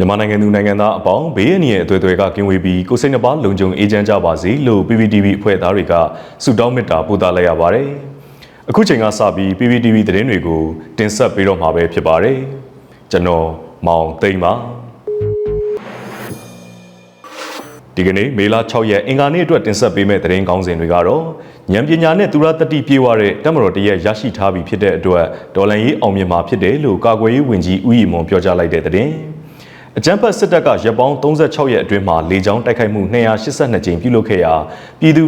မြန်မာနိုင်ငံသူနိုင်ငံသားအပေါင်းဘေးအန္တရာယ်အသွယ်သွယ်ကကင်းဝေးပြီးကိုယ်စိတ်နှပါလုံခြုံအေးချမ်းကြပါစေလို့ PPTV အဖွဲ့သားတွေကဆုတောင်းမေတ္တာပို့သလိုက်ရပါတယ်။အခုချိန်ကစပြီး PPTV သတင်းတွေကိုတင်ဆက်ပေးတော့မှာပဲဖြစ်ပါတယ်။ကျွန်တော်မောင်သိန်းပါဒီကနေ့မေလ6ရက်အင်္ဂါနေ့အတွက်တင်ဆက်ပေးမယ့်သတင်းကောင်းစဉ်တွေကတော့ဉာဏ်ပညာနဲ့သူရတတိပြေဝတဲ့တက်မတော်တရက်ရရှိထားပြီဖြစ်တဲ့အတွက်ဒေါ်လန်ရေးအောင်မြင်မှာဖြစ်တယ်လို့ကာကွယ်ရေးဝန်ကြီးဦးရီမွန်ပြောကြားလိုက်တဲ့သတင်း။ အကြမ်းဖက်စစ်တပ်ကရပ်ပေါင်း36ရက်အတွင်းမှာလေကြောင်းတိုက်ခိုက်မှု282ကြိမ်ပြုလုပ်ခဲ့ရာပြည်သူ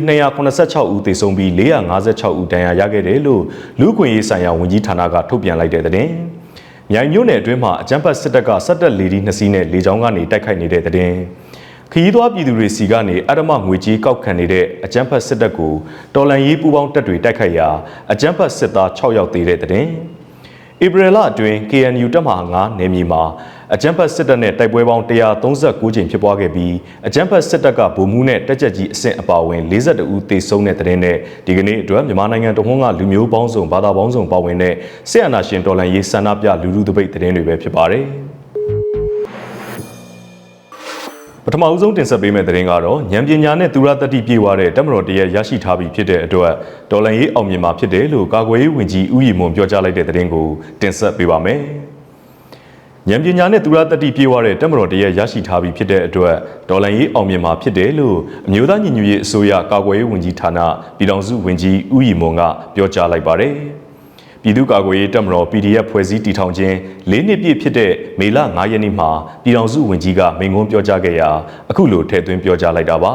286ဦးသေဆုံးပြီး456ဦးဒဏ်ရာရခဲ့တယ်လို့လူ့အခွင့်အရေးဆိုင်ရာဝန်ကြီးဌာနကထုတ်ပြန်လိုက်တဲ့သတင်း။မြိုင်မြို့နယ်အတွင်းမှာအကြမ်းဖက်စစ်တပ်ကစက်တက်လေဒီနှစ်စီးနဲ့လေကြောင်းကနေတိုက်ခိုက်နေတဲ့သတင်း။ခရီးသွားပြည်သူတွေစီကနေအရမငွေကြေးကောက်ခံနေတဲ့အကြမ်းဖက်စစ်တပ်ကိုတော်လန်ရေးပူးပေါင်းတပ်တွေတိုက်ခိုက်ရာအကြမ်းဖက်စစ်သား6ယောက်သေတဲ့သတင်း။ဧပြီလအတွင်း KNU တပ်မဟာ9နယ်မြေမှာ အကြမ်းဖက်စစ်တပ်နဲ့တိုက်ပွဲပေါင်း139ကြိမ်ဖြစ်ပွားခဲ့ပြီးအကြမ်းဖက်စစ်တပ်ကဗိုလ်မှူးနဲ့တက်ကြက်ကြီးအဆင့်အပါအဝင်42ဦးသေဆုံးတဲ့တဲ့တင်နဲ့ဒီကနေ့အတွက်မြန်မာနိုင်ငံတဝန်းကလူမျိုးပေါင်းစုံဘာသာပေါင်းစုံပါဝင်တဲ့စစ်အာဏာရှင်တော်လှန်ရေးဆန္ဒပြလူလူတပိတ်တဲ့တင်တွေပဲဖြစ်ပါတယ်။ပထမအဦးဆုံးတင်ဆက်ပေးမယ့်သတင်းကတော့ဉာဏ်ပညာနဲ့သူရတတိပြေဝတဲ့တက်မတော်တရက်ရရှိထားပြီဖြစ်တဲ့အတွက်ဒေါ်လန်ရေးအောင်မြင်မှာဖြစ်တယ်လို့ကာကွယ်ရေးဝန်ကြီးဦးရီမွန်ပြောကြားလိုက်တဲ့သတင်းကိုတင်ဆက်ပေးပါမယ်။ ဉာဏ်ပညာနဲ့သူရတတိပြေဝတဲ့တက်မတော်တရက်ရရှိထားပြီဖြစ်တဲ့အတွက်ဒေါ်လန်ရေးအောင်မြင်မှာဖြစ်တယ်လို့အမျိုးသားညီညွတ်ရေးအစိုးရကာကွယ်ရေးဝန်ကြီးဌာနပြည်ထောင်စုဝန်ကြီးဦးရီမွန်ကပြောကြားလိုက်ပါတယ်။ပြည်သူ့ကာကွယ်ရေးတပ်မတော် PDF ဖွဲ့စည်းတည်ထောင်ခြင်း၄နှစ်ပြည့်ဖြစ်တဲ့မေလ9ရက်နေ့မှာပြည်ထောင်စုဝန်ကြီးကမိန့်ခွန်းပြောကြားခဲ့ရာအခုလိုထည့်သွင်းပြောကြားလိုက်တာပါ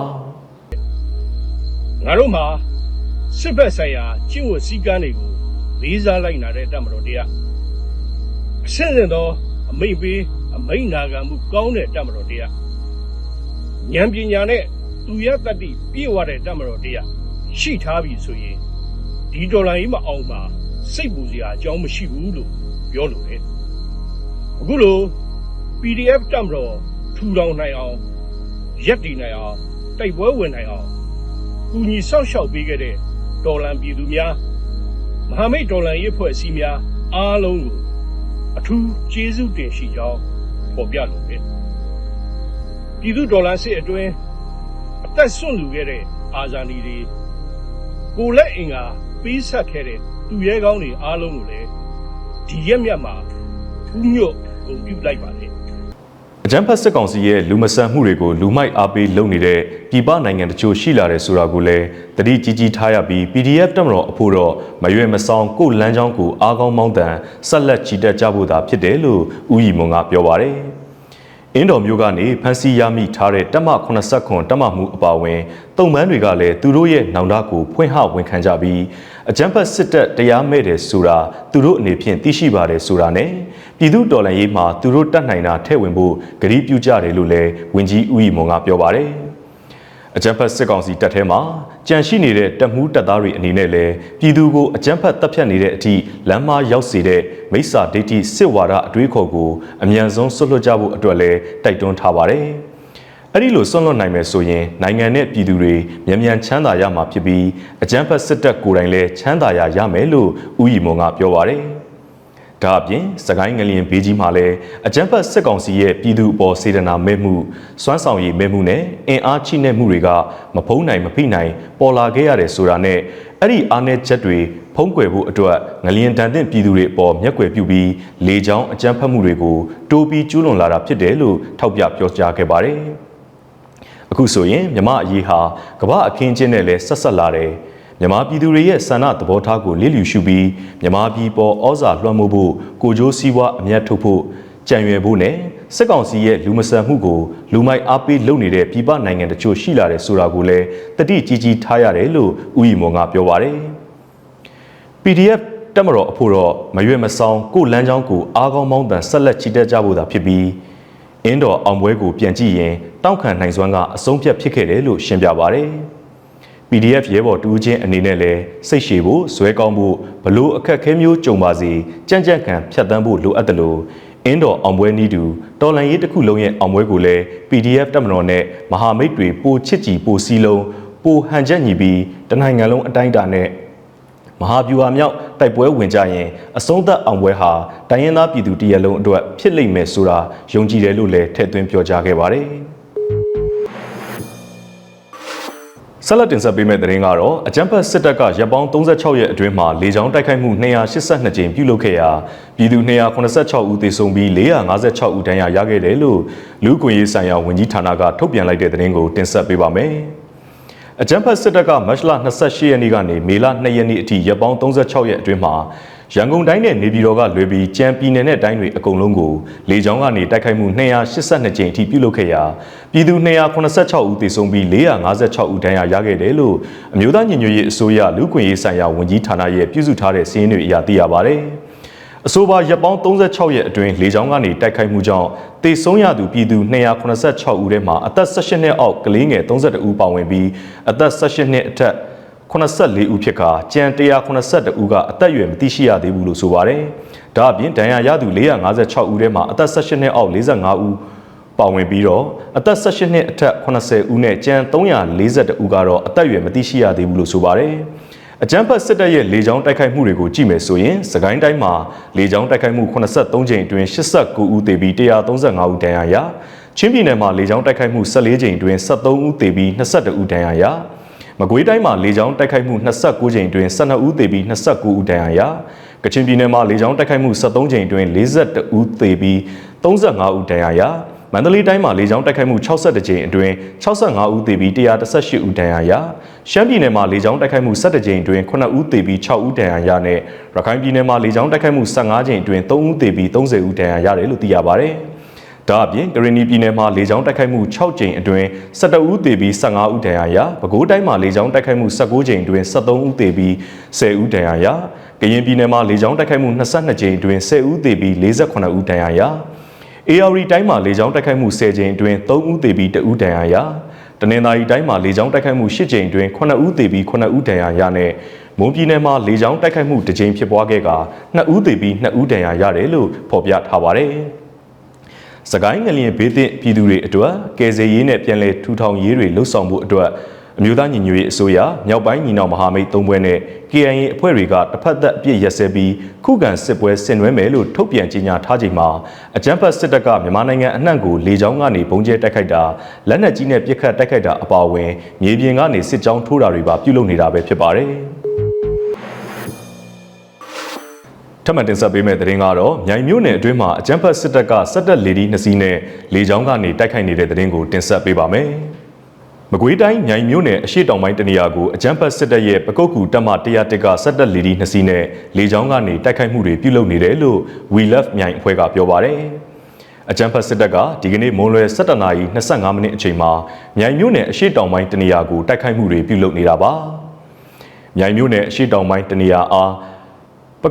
ငါတို့မှာစစ်ဘက်ဆိုင်ရာကျင့်ဝတ်စည်းကမ်းတွေကိုလေးစားလိုက်နာတဲ့တပ်မတော်တရားအဆင့်ဆင့်သော အမိတ်ပေးအမိတ်နာခံမှုကောင်းတဲ့တပ်မတော်တရားဉာဏ်ပညာနဲ့သူရတတ္တိပြည့်ဝတဲ့တပ်မတော်တရားရှိထားပြီဆိုရင်ဒီဒေါ်လာကြီးမအောင်မှာစိတ်ပူစရာအကြောင်းမရှိဘူးလို့ပြောလို့လေအခုလို PDF တပ်မတော်ထူထောင်နိုင်အောင်ရက်တည်နိုင်အောင်တိုက်ပွဲဝင်နိုင်အောင်ကူညီဆောက်ရှောက်ပေးခဲ့တဲ့တော်လန်ပြည်သူများမဟာမိတ်တော်လန်ရေးဖွဲ့အစည်းများအားလုံးကို အထူးကျေးဇူးတင်ရှိကြောင်းဖော်ပြလိုတယ်ပြည်သူတော်လန်စစ်အတွင်းအသက်ဆွန့်လူခဲ့တဲ့အာဇာနည်တွေကိုလက်အင်္ဂါပေးဆက်ခဲ့တဲ့သူရဲကောင်းတွေအားလုံးကိုလည်းဒီရက်မြတ်မှာဖူးညွတ်ဂုဏ်ပြုလိုက်ပါလေ အကြမ်းဖက်စစ်ကောင်စီရဲ့လူမဆန်မှုတွေကိုလူမိုက်အားပေးလုပ်နေတဲ့ပြည်ပနိုင်ငံတချို့ရှိလာတယ်ဆိုတာကိုလည်းတတိကြီးကြီးထားရပြီး PDF တက်မတော်အဖို့တော့မရွေမဆောင်ကိုလမ်းကြောင်းကိုအားကောင်းမောင်းတန်ဆက်လက်ချီတက်ကြဖို့သာဖြစ်တယ်လို့ဦးရီမွန်ကပြောပါတယ်။ အင်းတော်မျိုးကနေဖန်စီရမိထားတဲ့တက်မ89တက်မမှုအပါအဝင်တုံပန်းတွေကလည်းသူတို့ရဲ့နောင်တကိုဖွင့်ဟဝန်ခံကြပြီးအကြမ်းဖက်စစ်တပ်တရားမဲ့တယ်ဆိုတာသူတို့အနေဖြင့်သိရှိပါတယ်ဆိုတာနဲ့ပြည်သူတော်လှန်ရေးမှာသူတို့တတ်နိုင်တာထည့်ဝင်ဖို့ကတိပြုကြတယ်လို့လည်းဝန်ကြီးဦးရီမွန်ကပြောပါတယ်။ အကြမ်းဖက်စစ်ကောင်စီတပ်ထဲမှာကြန့်ရှိနေတဲ့တပ်မှုတပ်သားတွေအနေနဲ့လည်းပြည်သူကိုအကြမ်းဖက်တပ်ဖြတ်နေတဲ့အထိလမ်းမရောက်စေတဲ့မိစ္ဆာဒိဋ္ဌိစစ်ဝါဒအတွေးခေါ်ကိုအမြန်ဆုံးဆွတ်လွတ်ကြဖို့အတွက်လည်းတိုက်တွန်းထားပါတယ်။အဲ့ဒီလိုဆွန့်လွတ်နိုင်မယ်ဆိုရင်နိုင်ငံနဲ့ပြည်သူတွေမြန်မြန်ချမ်းသာရမှာဖြစ်ပြီးအကြမ်းဖက်စစ်တပ်ကိုယ်တိုင်လည်းချမ်းသာရရမယ်လို့ဦးရီမွန်ကပြောပါတယ်။ ဒါအပြင်စကိုင်းငလျင်ဘေးကြီးမှာလည်းအကြမ်းဖက်စစ်ကောင်စီရဲ့ပြည်သူအပေါ်စေတနာမဲ့မှုစွမ်းဆောင်ရည်မဲ့မှုနဲ့အင်အားချိနဲ့မှုတွေကမဖုံးနိုင်မဖိနိုင်ပေါ်လာခဲ့ရတယ်ဆိုတာနဲ့အဲ့ဒီအားနည်းချက်တွေဖုံးကွယ်ဖို့အတွက်ငလျင်တန်တဲ့ပြည်သူတွေအပေါ်မျက်ကွယ်ပြုပြီးလေကြောင်းအကြမ်းဖက်မှုတွေကိုတိုးပြီးကျူးလွန်လာတာဖြစ်တယ်လို့ထောက်ပြပြောကြားခဲ့ပါတယ်။အခုဆိုရင်မြမအရေးဟာကမ္ဘာအခင်းချင်းနဲ့လည်းဆက်ဆက်လာတယ်။ မြန်မာပြည်သူတွေရဲ့ဆန္ဒသဘောထားကိုလစ်လျူရှုပြီးမြန်မာပြည်ပေါ်ဩဇာလွှမ်းမိုးဖို့ကိုကြိုးစည်းဝါအမျက်ထုတ်ဖို့ကြံရွယ်ဖို့နဲ့စစ်ကောင်စီရဲ့လူမဆန်မှုကိုလူမိုက်အားပေးလုပ်နေတဲ့ပြည်ပနိုင်ငံတချို့ရှိလာတယ်ဆိုတာကိုလည်းတတိကြီးကြီးထားရတယ်လို့ဦးရီမွန်ကပြောပါတယ်။ PDF တက်မတော်အဖို့တော့မရွေမဆောင်ကိုလမ်းကြောင်းကိုအားကောင်းမောင်းတန်ဆက်လက်ချီတက်ကြဖို့သာဖြစ်ပြီးအင်းတော်အောင်ပွဲကိုပြန်ကြည့်ရင်တောက်ခံနိုင်စွမ်းကအဆုံးဖြတ်ဖြစ်ခဲ့တယ်လို့ရှင်းပြပါတယ်။ PDF ရဲဘော်တူးချင်းအနေနဲ့လည်းစိတ်ရှည်ဖို့ဇွဲကောင်းဖို့ဘလို့အခက်ခဲမျိုးကြုံပါစေကြံ့ကြံ့ခံဖြတ်တန်းဖို့လိုအပ်တယ်လို့အင်းတော်အောင်ပွဲနည်းတူတော်လန်ရေးတစ်ခုလုံးရဲ့အောင်ပွဲကိုလည်း PDF တက်မတော်နဲ့မဟာမိတ်တွေပိုချစ်ကြည်ပိုစီလုံးပိုဟန်ချက်ညီပြီးတနိုင်ငံလုံးအတိုင်းအတာနဲ့မဟာဗျူဟာမြောက်တိုက်ပွဲဝင်ကြရင်အဆုံးသက်အောင်ပွဲဟာတိုင်းရင်းသားပြည်သူတရက်လုံးအတွက်ဖြစ်လိမ့်မယ်ဆိုတာယုံကြည်တယ်လို့လည်းထည့်သွင်းပြောကြားခဲ့ပါတယ်။ ဆက်လက်တင်ဆက်ပေးမယ့်သတင်းကတော့အကြံဖတ်စစ်တပ်ကရပ်ပေါင်း36ရက်အတွင်းမှာလေကြောင်းတိုက်ခိုက်မှု282ကြိမ်ပြုလုပ်ခဲ့ရာပြည်သူ286ဦးသေဆုံးပြီး456ဦးဒဏ်ရာရခဲ့တယ်လို့လူ့အခွင့်အရေးဆိုင်ရာဝန်ကြီးဌာနကထုတ်ပြန်လိုက်တဲ့သတင်းကိုတင်ဆက်ပေးပါမယ်။အကြံဖတ်စစ်တပ်ကမတ်လ28ရက်နေ့ကနေမေလ2ရက်နေ့အထိရပ်ပေါင်း36ရက်အတွင်းမှာ ရန်ကုန်တိုင်းနဲ့နေပြည်တော်ကလွဲပြီးကြံပြည်နယ်နဲ့တိုင်းတွေအကုန်လုံးကိုလေကြောင်းကနေတိုက်ခိုက်မှု282ကြိမ်အထိပြုလုပ်ခဲ့ရာပြည်သူ286ဦးသေဆုံးပြီး456ဦးဒဏ်ရာရခဲ့တယ်လို့အမျိုးသားညီညွတ်ရေးအစိုးရလူ့ခွင့်ရေးဆိုင်ရာဝန်ကြီးဌာနရဲ့ပြုစုထားတဲ့စီးရင်တွေအရသိရပါဗျ။အဆိုပါရပ်ပေါင်း36ရက်အတွင်းလေကြောင်းကနေတိုက်ခိုက်မှုကြောင့်တေဆုံးရသူပြည်သူ286ဦးထဲမှာအသက်18နှစ်အောက်ကလေးငယ်32ဦးပါဝင်ပြီးအသက်18နှစ်အထက် 84ဦးဖြစ်ကာကြံ182ဦးကအသက်အရွယ်မသိရှိရသေးဘူးလို့ဆိုပါတယ်။ဒါအပြင်ဒဏ်ရာရသူ456ဦးထဲမှာအသက်18နှစ်အောက်45ဦးပါဝင်ပြီးတော့အသက်18နှစ်အထက်80ဦးနဲ့ကြံ342ဦးကတော့အသက်အရွယ်မသိရှိရသေးဘူးလို့ဆိုပါတယ်။အကြမ်းဖက်စစ်တပ်ရဲ့လေကြောင်းတိုက်ခိုက်မှုတွေကိုကြည့်မယ်ဆိုရင်စကိုင်းတိုင်းမှာလေကြောင်းတိုက်ခိုက်မှု83ကြိမ်အတွင်း89ဦးသေပြီး135ဦးဒဏ်ရာရချင်းပြည်နယ်မှာလေကြောင်းတိုက်ခိုက်မှု14ကြိမ်အတွင်း73ဦးသေပြီး22ဦးဒဏ်ရာရ မကွေးတိုင်းမှာလေကြောင်းတိုက်ခိုက်မှု29ကြိမ်အတွင်း12ဦးသေပြီး29ဦးဒဏ်ရာရကချင်ပြည်နယ်မှာလေကြောင်းတိုက်ခိုက်မှု73ကြိမ်အတွင်း42ဦးသေပြီး35ဦးဒဏ်ရာရမန္တလေးတိုင်းမှာလေကြောင်းတိုက်ခိုက်မှု62ကြိမ်အတွင်း65ဦးသေပြီး118ဦးဒဏ်ရာရရှမ်းပြည်နယ်မှာလေကြောင်းတိုက်ခိုက်မှု17ကြိမ်အတွင်း9ဦးသေပြီး6ဦးဒဏ်ရာရနဲ့ရခိုင်ပြည်နယ်မှာလေကြောင်းတိုက်ခိုက်မှု15ကြိမ်အတွင်း3ဦးသေပြီး30ဦးဒဏ်ရာရတယ်လို့သိရပါတယ်။ ဒါအပြင်ကရင်နီပြည်နယ်မှာလေကြောင်းတိုက်ခိုက်မှု6ကြိမ်အတွင်း17ဦးသေပြီး15ဦးဒဏ်ရာရပဲခူးတိုင်းမှာလေကြောင်းတိုက်ခိုက်မှု19ကြိမ်အတွင်း73ဦးသေပြီး10ဦးဒဏ်ရာရကရင်ပြည်နယ်မှာလေကြောင်းတိုက်ခိုက်မှု22ကြိမ်အတွင်း10ဦးသေပြီး48ဦးဒဏ်ရာရ AR တိုင်းမှာလေကြောင်းတိုက်ခိုက်မှု10ကြိမ်အတွင်း3ဦးသေပြီး2ဦးဒဏ်ရာရတနင်္သာရီတိုင်းမှာလေကြောင်းတိုက်ခိုက်မှု10ကြိမ်အတွင်း9ဦးသေပြီး9ဦးဒဏ်ရာရနဲ့မွန်ပြည်နယ်မှာလေကြောင်းတိုက်ခိုက်မှု2ကြိမ်ဖြစ်ပွားခဲ့က2ဦးသေပြီး2ဦးဒဏ်ရာရတယ်လို့ဖော်ပြထားပါတယ်။ စကိုင်းငလျင်ဘေးသင့်ပြည်သူတွေအတွက်ကယ်ဆယ်ရေးနဲ့ပြည်လဲထူထောင်ရေးတွေလှုပ်ဆောင်မှုအတွက်အမျိုးသားညီညွတ်ရေးအစိုးရမြောက်ပိုင်းညီနောင်မဟာမိတ်သုံးဘွဲနဲ့ KIA အဖွဲ့တွေကတစ်ဖက်သက်အပြစ်ရက်စဲပြီးခုခံစစ်ပွဲဆင်နွှဲမယ်လို့ထုတ်ပြန်ကြေညာထားချိန်မှာအကြမ်းဖက်စစ်တပ်ကမြန်မာနိုင်ငံအနှံ့ကိုလေကြောင်းကနေပုံကျဲတိုက်ခိုက်တာလက်နက်ကြီးနဲ့ပစ်ခတ်တိုက်ခိုက်တာအပါအဝင်မြေပြင်ကနေစစ်ကြောင်းထိုးတာတွေပါပြုလုပ်နေတာပဲဖြစ်ပါတယ် ထပ်မံတင်ဆက်ပေးမယ့်သတင်းကတော့မြိုင်မြို့နယ်အတွင်းမှာအကြမ်းဖက်စစ်တပ်ကစက်တက်လေဒီနှစ်စီးနဲ့လေကြောင်းကနေတိုက်ခိုက်နေတဲ့သတင်းကိုတင်ဆက်ပေးပါမယ်။မကွေးတိုင်းမြိုင်မြို့နယ်အရှိတောင်ပိုင်းတနေရာကိုအကြမ်းဖက်စစ်တပ်ရဲ့ပကုတ်ကူတပ်မ101ကစက်တက်လီဒီနှစ်စီးနဲ့လေကြောင်းကနေတိုက်ခိုက်မှုတွေပြုလုပ်နေတယ်လို့ We Love မြိုင်အဖွဲ့ကပြောပါရယ်အကြမ်းဖက်စစ်တပ်ကဒီကနေ့မွန်လွယ်17နာရီ25မိနစ်အချိန်မှာမြိုင်မြို့နယ်အရှိတောင်ပိုင်းတနေရာကိုတိုက်ခိုက်မှုတွေပြုလုပ်နေတာပါမြိုင်မြို့နယ်အရှိတောင်ပိုင်းတနေရာအားပ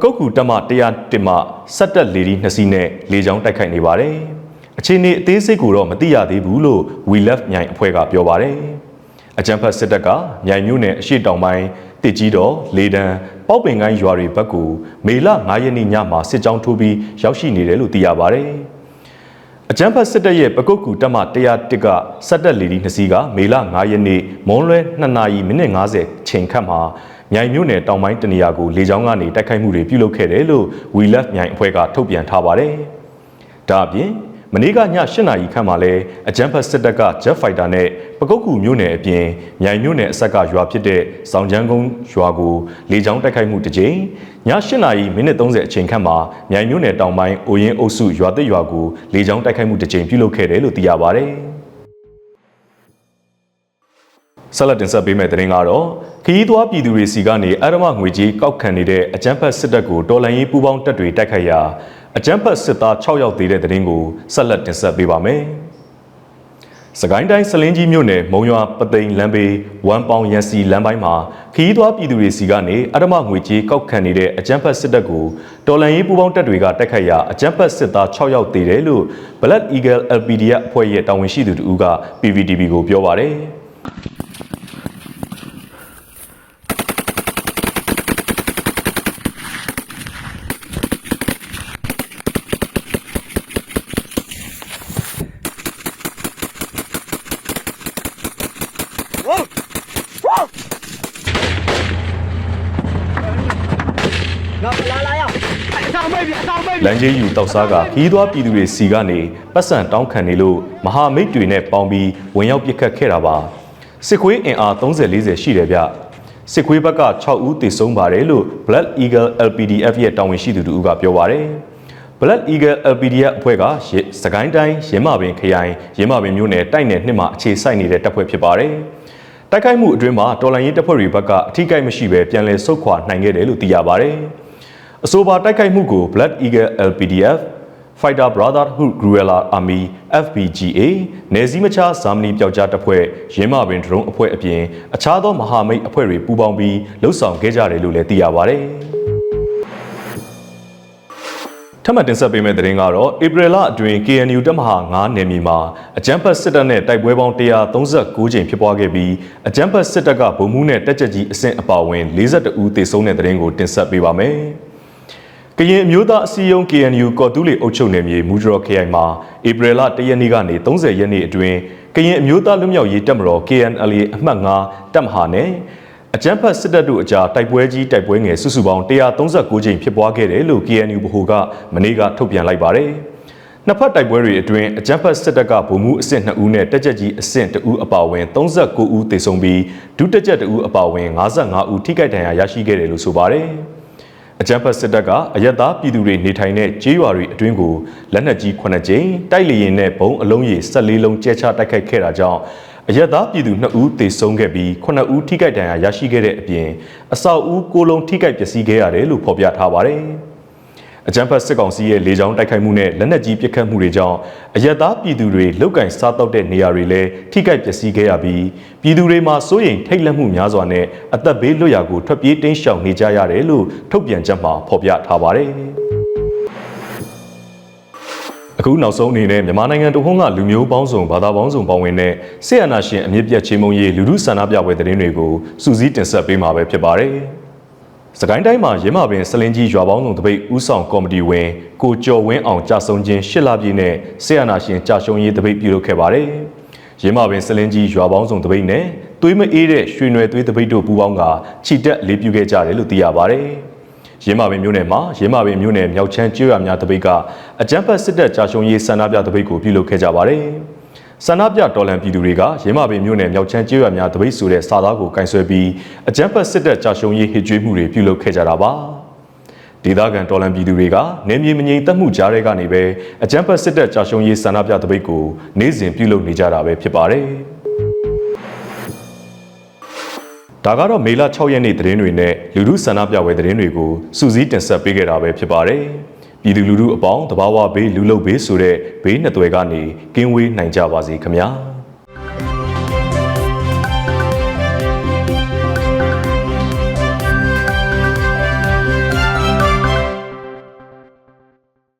ကုတ်ကူတပ်မ101မှစက်တက်လီဒီနှစ်စီးနဲ့လေကြောင်းတိုက်ခိုက်နေပါတယ်အခြေအနေအသေးစိတ်ကိုတော့မသိရသေးဘူးလို့ We Left မြိုင်အဖွဲ့ကပြောပါတယ်။အကြံဖတ်စစ်တပ်ကမြိုင်မြို့နယ်အရှိတောင်ပိုင်းတစ်ကြီးတော်လေတန်းပေါက်ပင်ကိုင်းရွာတွေဘက်ကိုမေလ9ရက်နေ့ညမှာစစ်ကြောင်းထိုးပြီးရောက်ရှိနေတယ်လို့သိရပါတယ်။အကြံဖတ်စစ်တပ်ရဲ့ပကုတ်ကူတပ်မ101ကစက်တက်လီဒီနှစ်စီးကမေလ9ရက်နေ့မွန်းလွဲ2နာရီမိနစ်50 ချိန်ခန့်မှာမြိုင်မြို့နယ်တောင်ပိုင်းတနေရာကိုလေကြောင်းကနေတိုက်ခိုက်မှုတွေပြုလုပ်ခဲ့တယ်လို့ We Left မြိုင်အဖွဲ့ကထုတ်ပြန်ထားပါတယ်။ဒါအပြင်မနေ့ကည8နာရီခန့်မှာလဲအကြမ်းဖက်စစ်တပ်က Jet Fighter နဲ့ပကုတ်ကူမြို့နယ်အပြင်မြိုင်မြို့နယ်အဆက်ကရွာဖြစ်တဲ့စောင်ချန်းကုန်းရွာကိုလေကြောင်းတိုက်ခိုက်မှုတစ်ကြိမ်ည8နာရီမိနစ်30အချိန်ခန့်မှာမြိုင်မြို့နယ်တောင်ပိုင်းအိုရင်အုပ်စုရွာသစ်ရွာကိုလေကြောင်းတိုက်ခိုက်မှုတစ်ကြိမ်ပြုလုပ်ခဲ့တယ်လို့သိရပါဗျ။ ဆက်လက်တင်ဆက်ပေးမယ့်သတင်းကတော့ခရီးသွားပြည်သူတွေစီကနေအရမငွေကြီးကောက်ခံနေတဲ့အကြမ်းဖက်စစ်တပ်ကိုတော်လှန်ရေးပူးပေါင်းတပ်တွေတိုက်ခိုက်ရာအကြမ်းဖက်စစ်သား6ယောက်သေးတဲ့တဲ့ရင်ကိုဆက်လက်တင်ဆက်ပေးပါမယ်။စကိုင်းတိုင်းစလင်းကြီးမြို့နယ်မုံရွာပသိမ်လမ်းဘေးဝမ်ပေါင်ရန်စီလမ်းပိုင်းမှာခရီးသွားပြည်သူတွေစီကနေအရမငွေကြေးကောက်ခံနေတဲ့အကြမ်းဖက်စစ်တပ်ကိုတော်လန်ရေးပူးပေါင်းတပ်တွေကတိုက်ခိုက်ရာအကြမ်းဖက်စစ်သား6ယောက်သေတယ်လို့ Black Eagle LPDF အဖွဲ့ရဲ့တာဝန်ရှိသူတို့က PVTV ကိုပြောပါရယ်။ လမ်းကြီးယူတောက်စားကခီးသွွားပြည်သူတွေစီကနေပတ်စံတောင်းခံနေလို့မဟာမိတ်တွေနဲ့ပေါင်းပြီးဝင်ရောက်ပစ်ခတ်ခဲ့တာပါစစ်ခွေးအင်အား30 40ရှိတယ်ဗျစစ်ခွေးဘက်က6ဦးသေဆုံးပါတယ်လို့ Black Eagle LPDF ရဲ့တာဝန်ရှိသူတို့ကပြောပါတယ် Black Eagle LPDF အဖွဲ့ကရေစကိုင်းတိုင်းရင်းမာပင်ခရိုင်ရင်းမာပင်မြို့နယ်တိုက်နယ်နှစ်မှာအခြေစိုက်နေတဲ့တပ်ဖွဲ့ဖြစ်ပါတယ်။တိုက်ခိုက်မှုအတွင်းမှာတော်လိုင်းရေးတပ်ဖွဲ့တွေဘက်ကအထိကိမရှိဘဲပြန်လည်ဆုတ်ခွာနိုင်ခဲ့တယ်လို့သိရပါတယ်။ အဆိုပါတိုက်ခိုက်မှုကို Black Eagle LPDF Fighter Brotherhood Guerrilla Army FPGA နယ်စည်းမခြားဇာမနီပျောက်ကြားတပ်ဖွဲ့ရင်းမာပင်ဒရုန်းအဖွဲ့အပြင်အခြားသောမဟာမိတ်အဖွဲ့တွေပူးပေါင်းပြီးလှုပ်ဆောင်ခဲ့ကြတယ်လို့လည်းသိရပါတယ်။ထပ်မံတင်ဆက်ပေးမယ့်သတင်းကတော့ဧပြီလအတွင်း KNU တပ်မဟာ9နယ်မြေမှာအကြမ်းဖက်စစ်တပ်နဲ့တိုက်ပွဲပေါင်း139ကြိမ်ဖြစ်ပွားခဲ့ပြီးအကြမ်းဖက်စစ်တပ်ကဗိုလ်မှူးနဲ့တပ်ချက်ကြီးအဆင့်အပါအဝင်42ဦးသေဆုံးတဲ့သတင်းကိုတင်ဆက်ပေးပါမယ်။ ကရင်အမျိုးသားအစည်းအရုံး KNU ကော်တူးလီအုပ်ချုပ်နယ်မြေမူဒရော်ခရိုင်မှာဧပြီလ1ရက်နေ့ကနေ30ရက်နေ့အတွင်းကရင်အမျိုးသားလွတ်မြောက်ရေးတပ်မတော် KNLA အမှတ်9တပ်မဟာနဲ့အကြမ်းဖက်စစ်တပ်တို့အကြားတိုက်ပွဲကြီးတိုက်ပွဲငယ်စုစုပေါင်း139ကြိမ်ဖြစ်ပွားခဲ့တယ်လို့ KNU ဗဟိုကမနေ့ကထုတ်ပြန်လိုက်ပါတယ်။နှစ်ဖက်တိုက်ပွဲတွေအတွင်းအကြမ်းဖက်စစ်တပ်ကဗိုလ်မှူးအဆင့်2ဦးနဲ့တက်ကြက်ကြီးအဆင့်2ဦးအပါအဝင်39ဦးသေဆုံးပြီးဒုတက်ကြက်2ဦးအပါအဝင်55ဦးထိခိုက်ဒဏ်ရာရရှိခဲ့တယ်လို့ဆိုပါတယ်။ အကြမ်းဖက်စစ်တပ်ကအရက်သားပြည်သူတွေနေထိုင်တဲ့ကျေးရွာတွေအတွင်းကိုလက်နက်ကြီး9ကြိမ်တိုက်လေရင်နဲ့ဘုံအလုံးကြီး14လုံးကျဲချတိုက်ခိုက်ခဲ့တာကြောင့်အရက်သားပြည်သူ2ဦးသေဆုံးခဲ့ပြီး9ဦးထိခိုက်ဒဏ်ရာရရှိခဲ့တဲ့အပြင်အဆောက်အဦ9လုံးထိခိုက်ပျက်စီးခဲ့ရတယ်လို့ဖော်ပြထားပါတယ်။ အကြမ်းဖက်စစ်ကောင်စီရဲ့လေကြောင်းတိုက်ခိုက်မှုနဲ့လက်နက်ကြီးပစ်ခတ်မှုတွေကြောင့်အရက်သားပြည်သူတွေလောက်ကင်စားတောက်တဲ့နေရာတွေလည်းထိခိုက်ပျက်စီးခဲ့ရပြီးပြည်သူတွေမှာစိုးရိမ်ထိတ်လန့်မှုများစွာနဲ့အသက်ဘေးလွတ်ရာကိုထွက်ပြေးတိမ်းရှောင်နေကြရတယ်လို့ထုတ်ပြန်ချက်မှာဖော်ပြထားပါတယ်။အခုနောက်ဆုံးအနေနဲ့မြန်မာနိုင်ငံတဝန်းကလူမျိုးပေါင်းစုံဘာသာပေါင်းစုံပါဝင်တဲ့ဆေးအနာရှင်အမြင့်ပြတ်ချေမှုန်းရေးလူမှုဆန္ဒပြပွဲသတင်းတွေကိုစူးစီးတင်ဆက်ပေးမှာပဲဖြစ်ပါတယ်။ စကိုင်းတိုင်းမှာရင်းမာပင်စလင်ကြီးရွာပေါင်းစုံတပိတ်ဥဆောင်ကော်မတီဝင်ကိုကျော်ဝင်းအောင်ကြာဆုံးခြင်းရှစ်လပြည့်နဲ့ဆေးအနာရှင်ကြာရှုံးရေးတပိတ်ပြုလုပ်ခဲ့ပါတယ်။ရင်းမာပင်စလင်ကြီးရွာပေါင်းစုံတပိတ်နဲ့သွေးမအေးတဲ့ရွှေနွယ်သွေးတပိတ်တို့ပူးပေါင်းကခြိတက်လေးပြုခဲ့ကြတယ်လို့သိရပါတယ်။ရင်းမာပင်မြို့နယ်မှာရင်းမာပင်မြို့နယ်မြောက်ချမ်းကျွော်များတပိတ်ကအကြမ်းဖက်စစ်တပ်ကြာရှုံးရေးဆန္ဒပြတပိတ်ကိုပြုလုပ်ခဲ့ကြပါတယ်။ ဆန္ဒပြတော်လှန်ပြည်သူတွေကရင်းမာပင်မြို့နယ်မြောက်ချမ်းကျွော်များတပိတ်ဆိုတဲ့စာသားကိုကင်ဆယ်ပြီးအကြမ်းဖက်စစ်တပ်ကြာရှုံးရေးဟစ်ကြွေးမှုတွေပြုလုပ်ခဲ့ကြတာပါ။ဒေသခံတော်လှန်ပြည်သူတွေကနေမြေမငြိမ်သက်မှုကြားတွေကနေပဲအကြမ်းဖက်စစ်တပ်ကြာရှုံးရေးဆန္ဒပြတပိတ်ကိုနေ့စဉ်ပြုလုပ်နေကြတာပဲဖြစ်ပါတယ်။ဒါကတော့မေလ6ရက်နေ့သတင်းတွေနဲ့လူမှုဆန္ဒပြပွဲသတင်းတွေကိုစူးစီးတင်ဆက်ပေးခဲ့တာပဲဖြစ်ပါတယ်။ ပြည်သူလူထုအပေါင်းတဘာဝဘေးလူလုဘေးဆိုတဲ့ဘေးနှစ်သွယ်ကနေကင်းဝေးနိုင်ကြပါစေခင်ဗျာ။